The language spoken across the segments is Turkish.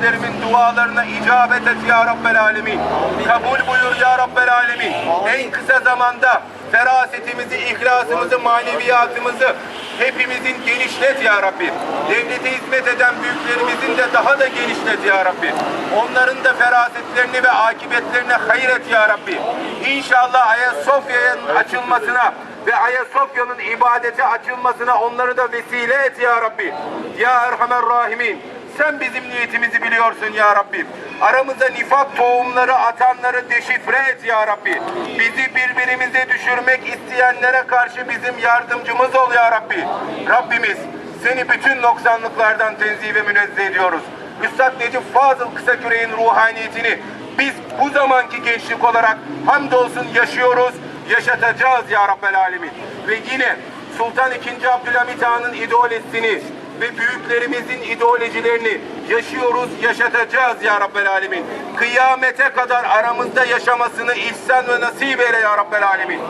kardeşlerimin dualarına icabet et ya Rabbel Alemin. Kabul buyur ya Rabbel Alemin. En kısa zamanda ferasetimizi, ihlasımızı, maneviyatımızı hepimizin genişlet ya Rabbi. Devlete hizmet eden büyüklerimizin de daha da genişlet ya Rabbi. Onların da ferasetlerini ve akıbetlerine hayır et ya Rabbi. İnşallah Ayasofya'nın açılmasına ve Ayasofya'nın ibadete açılmasına onları da vesile et ya Rabbi. Ya Erhamer Rahimin. Sen bizim niyetimizi biliyorsun ya Rabbi. Aramıza nifak tohumları atanları deşifre et ya Rabbi. Bizi birbirimize düşürmek isteyenlere karşı bizim yardımcımız ol ya Rabbi. Rabbimiz seni bütün noksanlıklardan tenzih ve münezzeh ediyoruz. Üstad Necip Fazıl Kısaküre'nin ruhaniyetini biz bu zamanki gençlik olarak hamdolsun yaşıyoruz, yaşatacağız ya Rabbel Alemin. Ve yine Sultan II. Abdülhamit Han'ın ideolojisini ve büyüklerimizin ideolojilerini yaşıyoruz, yaşatacağız ya Rabbel Alemin. Kıyamete kadar aramızda yaşamasını ihsan ve nasip eyle ya Rabbel Alemin.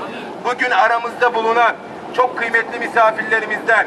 Bugün aramızda bulunan çok kıymetli misafirlerimizden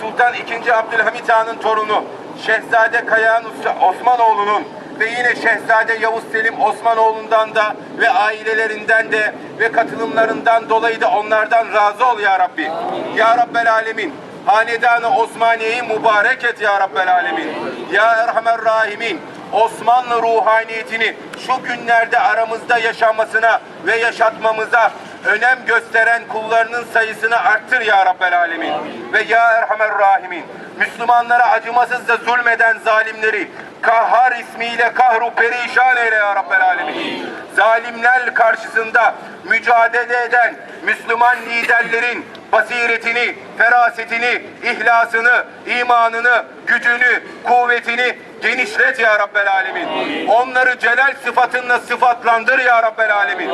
Sultan II. Abdülhamit Han'ın torunu Şehzade Kayağan Osmanoğlu'nun ve yine Şehzade Yavuz Selim Osmanoğlu'ndan da ve ailelerinden de ve katılımlarından dolayı da onlardan razı ol ya Rabbi. Ya Rabbel Alemin. Hanedanı Osmaniye'yi mübarek et ya Rabbel Alemin. Ya Erhamer Rahimin. Osmanlı ruhaniyetini şu günlerde aramızda yaşamasına ve yaşatmamıza önem gösteren kullarının sayısını arttır ya Rabbel Alemin. Ve ya Erhamer Rahimin. Müslümanlara acımasızca zulmeden zalimleri Kahhar ismiyle kahru perişan eyle ya Rabbel Alemin. Zalimler karşısında mücadele eden Müslüman liderlerin basiretini, ferasetini, ihlasını, imanını, gücünü, kuvvetini genişlet ya Rabbel Alemin. Onları celal sıfatınla sıfatlandır ya Rabbel Alemin.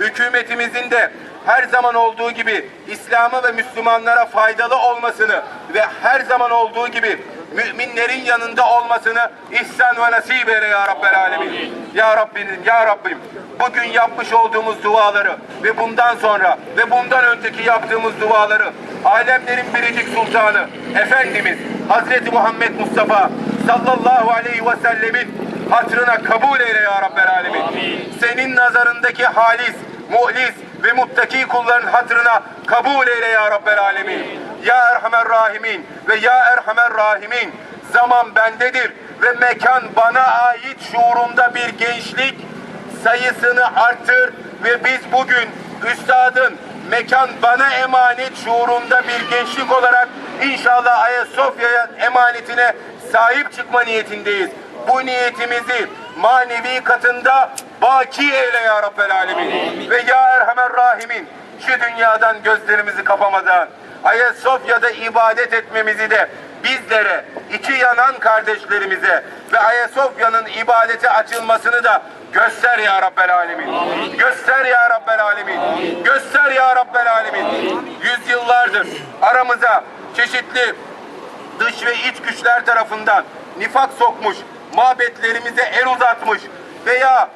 Hükümetimizin de her zaman olduğu gibi İslam'a ve Müslümanlara faydalı olmasını ve her zaman olduğu gibi müminlerin yanında olmasını ihsan ve nasip eyle ya Rabbel Alemin. Ya Rabbim, ya Rabbim bugün yapmış olduğumuz duaları ve bundan sonra ve bundan önceki yaptığımız duaları alemlerin biricik sultanı Efendimiz Hazreti Muhammed Mustafa sallallahu aleyhi ve sellemin hatırına kabul eyle ya Rabbel Alemin. Senin nazarındaki halis, muhlis ve muttaki kulların hatırına kabul eyle ya Rabbel Alemin. Ya Erhamer Rahimin ve Ya Erhamer Rahimin zaman bendedir ve mekan bana ait şuurunda bir gençlik sayısını arttır ve biz bugün üstadın mekan bana emanet şuurunda bir gençlik olarak inşallah Ayasofya'ya emanetine sahip çıkma niyetindeyiz. Bu niyetimizi manevi katında baki eyle ya Rabbel Alemin. Ve ya Erhamer Rahimin şu dünyadan gözlerimizi kapamadan Ayasofya'da ibadet etmemizi de bizlere, içi yanan kardeşlerimize ve Ayasofya'nın ibadete açılmasını da göster ya Rabbel Alemin. Göster ya Rabbel Alemin. Göster ya Rabbel Alemin. Yüzyıllardır aramıza çeşitli dış ve iç güçler tarafından nifak sokmuş, mabetlerimize el uzatmış veya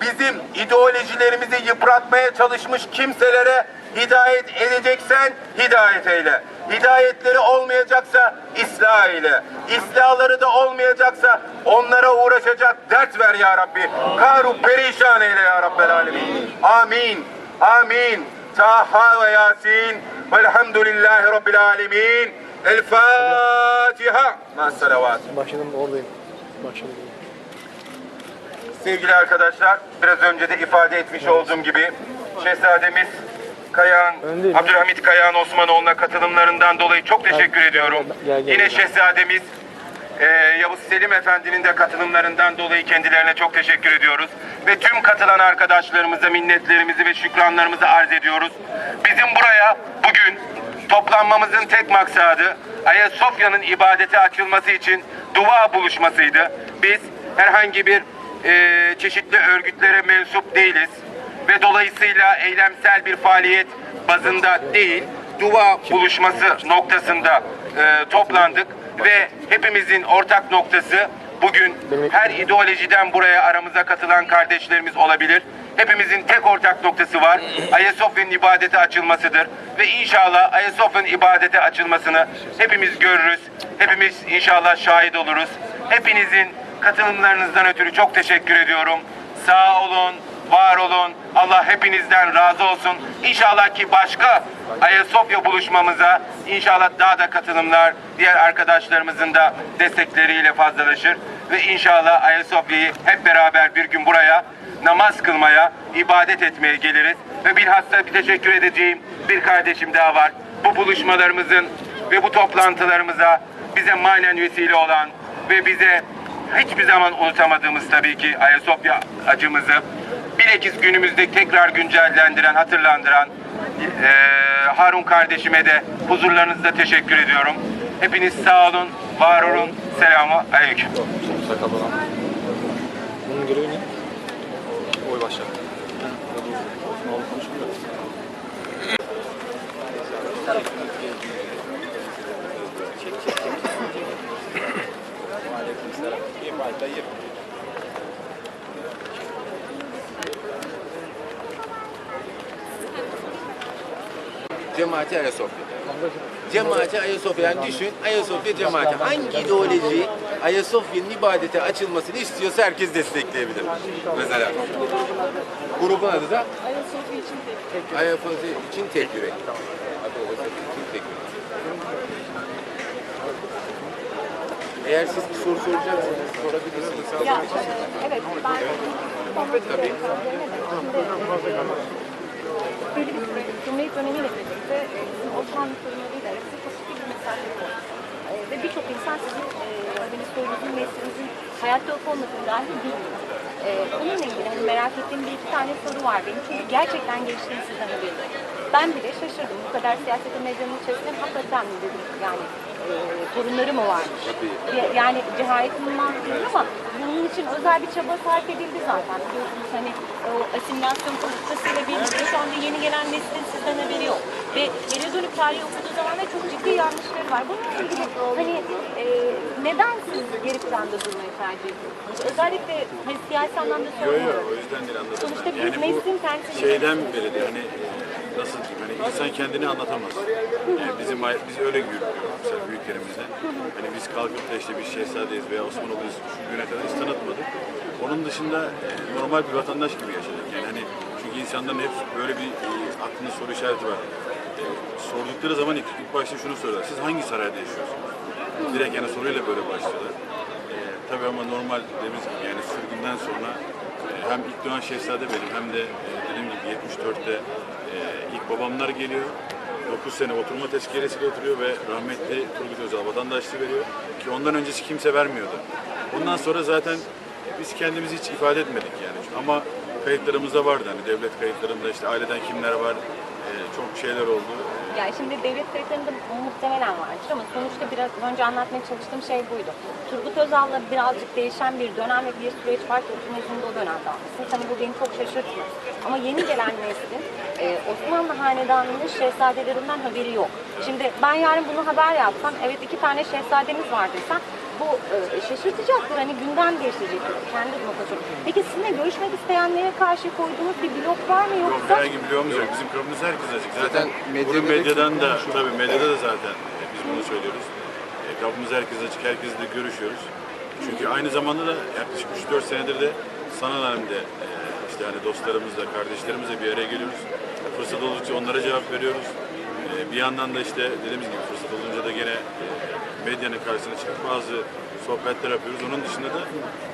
bizim ideolojilerimizi yıpratmaya çalışmış kimselere hidayet edeceksen hidayet eyle. Hidayetleri olmayacaksa ıslah eyle. İslahları da olmayacaksa onlara uğraşacak dert ver ya Rabbi. Karu perişan eyle ya Rabbel Alemin. Amin. Amin. Taha ve Yasin. Velhamdülillahi Rabbil Alemin. El Fatiha. Salavat. Başladım oradayım. Başladım. Sevgili arkadaşlar, biraz önce de ifade etmiş olduğum gibi Şehzademiz Kayağan, Öndeyim. Abdülhamit Kayağan Osmanoğlu'na katılımlarından dolayı çok teşekkür ediyorum. gel, gel. Yine Şehzademiz e, Yavuz Selim Efendi'nin de katılımlarından dolayı kendilerine çok teşekkür ediyoruz. Ve tüm katılan arkadaşlarımıza minnetlerimizi ve şükranlarımızı arz ediyoruz. Bizim buraya bugün toplanmamızın tek maksadı Ayasofya'nın ibadete açılması için dua buluşmasıydı. Biz herhangi bir e, çeşitli örgütlere mensup değiliz ve dolayısıyla eylemsel bir faaliyet bazında değil, dua buluşması noktasında e, toplandık ve hepimizin ortak noktası bugün her ideolojiden buraya aramıza katılan kardeşlerimiz olabilir. Hepimizin tek ortak noktası var. Ayasofya'nın ibadete açılmasıdır. Ve inşallah Ayasofya'nın ibadete açılmasını hepimiz görürüz. Hepimiz inşallah şahit oluruz. Hepinizin Katılımlarınızdan ötürü çok teşekkür ediyorum. Sağ olun, var olun. Allah hepinizden razı olsun. İnşallah ki başka Ayasofya buluşmamıza inşallah daha da katılımlar diğer arkadaşlarımızın da destekleriyle fazlalaşır. Ve inşallah Ayasofya'yı hep beraber bir gün buraya namaz kılmaya, ibadet etmeye geliriz. Ve bilhassa bir teşekkür edeceğim bir kardeşim daha var. Bu buluşmalarımızın ve bu toplantılarımıza bize manen vesile olan ve bize hiçbir zaman unutamadığımız tabii ki Ayasofya acımızı bilakis günümüzde tekrar güncellendiren, hatırlandıran eee, Harun kardeşime de huzurlarınızda teşekkür ediyorum. Hepiniz sağ olun, var olun. Selamu aleyküm. Bunun görevi ne? Oy başladı. Cemaati Ayasofya. Cemaati Ayasofya. Yani düşün Ayasofya cemaati. Hangi ideoloji Ayasofya'nın ibadete açılmasını istiyorsa herkes destekleyebilir. Mesela. Grubun adı da Ayasofya için tek yürek. Ayasofya için tek yürek. Eğer siz bir soru soracaksınız sorabilirsiniz. Ya, evet, ben Tabii. Belli bir süre Cumhuriyet dönemiyle birlikte e, bizim Osmanlı sorunlarıyla arasında çok ciddi bir mesafe var. E, Ve birçok insan sizin e, hani soyunuzun, neslinizin hayatta olup olmadığını dahi bilmiyor. E, bununla ilgili hani merak ettiğim bir iki tane soru var benim. Çünkü gerçekten gençliğin sizden haberi. Ben bile şaşırdım. Bu kadar siyasetin medyanın içerisinde hakikaten mi dedim yani e, torunları mı varmış? Ya- Yani cehaletimden değil ama bunun için özel bir çaba sarf edildi zaten. Biliyorsunuz hani o asimilasyon politikasıyla birlikte şu anda yeni gelen neslin sizden haberi yok. Ve geri dönüp tarihi okuduğu zaman da çok ciddi yanlışları var. Bununla ilgili hani e, neden siz geri planda durmayı tercih ediyorsunuz? Özellikle hani, siyasi anlamda Yok söylüyorum. yok o yüzden değil anladım. Sonuçta biz neslin bu temsilcisi. şeyden beridir hani e, nasıl diyeyim hani insan kendini anlatamaz. Yani bizim biz öyle görüyoruz mesela büyüklerimizden. Hani biz kalkıp da işte bir şehzadeyiz veya Osmanlı'yız şu güne kadar hiç tanıtmadık. Onun dışında e, normal bir vatandaş gibi yaşadık. Yani hani çünkü insanların hep böyle bir e, aklında soru işareti var. E, sordukları zaman ilk, ilk başta şunu soruyorlar. Siz hangi sarayda yaşıyorsunuz? Direkt yani soruyla böyle başlıyorlar. E, tabii ama normal dediğimiz gibi yani sürgünden sonra e, hem ilk doğan şehzade benim hem de e, dediğim gibi 74'te e, ilk babamlar geliyor. 9 sene oturma tezkeresiyle oturuyor ve rahmetli Turgut Özal vatandaşlığı veriyor. Ki ondan öncesi kimse vermiyordu. Ondan sonra zaten biz kendimizi hiç ifade etmedik yani. Ama kayıtlarımızda vardı hani devlet kayıtlarında işte aileden kimler var, e, çok şeyler oldu. Yani şimdi devlet kayıtlarında muhtemelen vardır ama sonuçta biraz önce anlatmaya çalıştığım şey buydu. Turgut Özal'la birazcık değişen bir dönem ve bir süreç var ki da o dönemde almışsın. Tabii bu beni çok şaşırtmıyor. Ama yeni gelen neslin e, Osmanlı Hanedanı'nın şehzadelerinden haberi yok. Şimdi ben yarın bunu haber yapsam, evet iki tane şehzademiz var desem, bu e, şaşırtacaktır. Hani gündem değiştirecektir. Kendi adıma konuşuyorum. Peki sizinle görüşmek isteyenlere karşı koyduğunuz bir blok var mı Yok yoksa? herhangi bir bloğumuz yok. Bizim kapımız herkes açık. Zaten, Zaten medyada bunu da medyadan da, tabii medyada da zaten e, biz bunu söylüyoruz. E, kapımız herkes açık, herkesle görüşüyoruz. Çünkü aynı zamanda da yaklaşık 3-4 senedir de sanal alemde e, hani dostlarımızla, kardeşlerimizle bir araya geliyoruz. Fırsat oldukça onlara cevap veriyoruz. E, bir yandan da işte dediğimiz gibi fırsat olunca da gene e, medyanın karşısına çıkıp bazı sohbetler yapıyoruz. Onun dışında da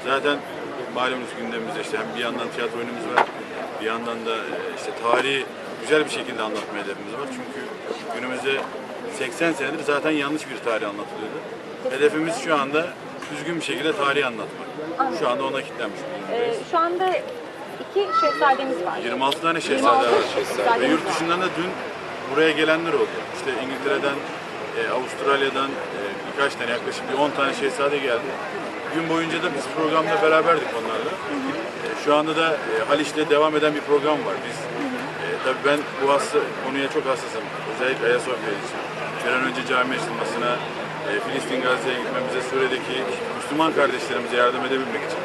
zaten malumunuz gündemimizde işte hem bir yandan tiyatro oyunumuz var, bir yandan da e, işte tarihi güzel bir şekilde anlatma hedefimiz var. Çünkü günümüzde 80 senedir zaten yanlış bir tarih anlatılıyordu. Hedefimiz şu anda düzgün bir şekilde tarihi anlatmak. Şu anda ona kilitlenmiş. Ee, şu anda iki şehzademiz var. 26 tane 26 şehzade var. Ve şehzademiz yurt var. dışından da dün buraya gelenler oldu. İşte İngiltere'den, e, Avustralya'dan e, birkaç tane yaklaşık bir 10 tane şehzade geldi. Gün boyunca da biz programda beraberdik onlarla. E, şu anda da e, Haliç'te devam eden bir program var. Biz e, tabii ben bu hasta konuya çok hassasım. Özellikle Ayasofya için. Bir an önce cami açılmasına, e, Filistin Gazze'ye gitmemize, Suriye'deki Müslüman kardeşlerimize yardım edebilmek için.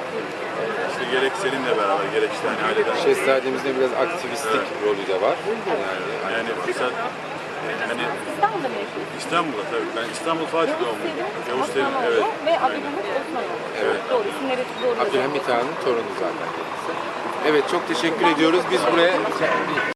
Gerek seninle beraber, gerek işte hani aileden Şehzademizde biraz aktivistik rolü de var. Yani Yani fırsat hani İstanbul'da mı yaşıyorsunuz? İstanbul'da tabii ben İstanbul Fatih doğumluyum. Yavuz Selim evet. ve. Abdülhamit Osmanoğlu. Evet. Doğru isimleri neresi doğru? Abdülhamit Han'ın torunu zaten kendisi. Evet çok teşekkür ediyoruz. Biz buraya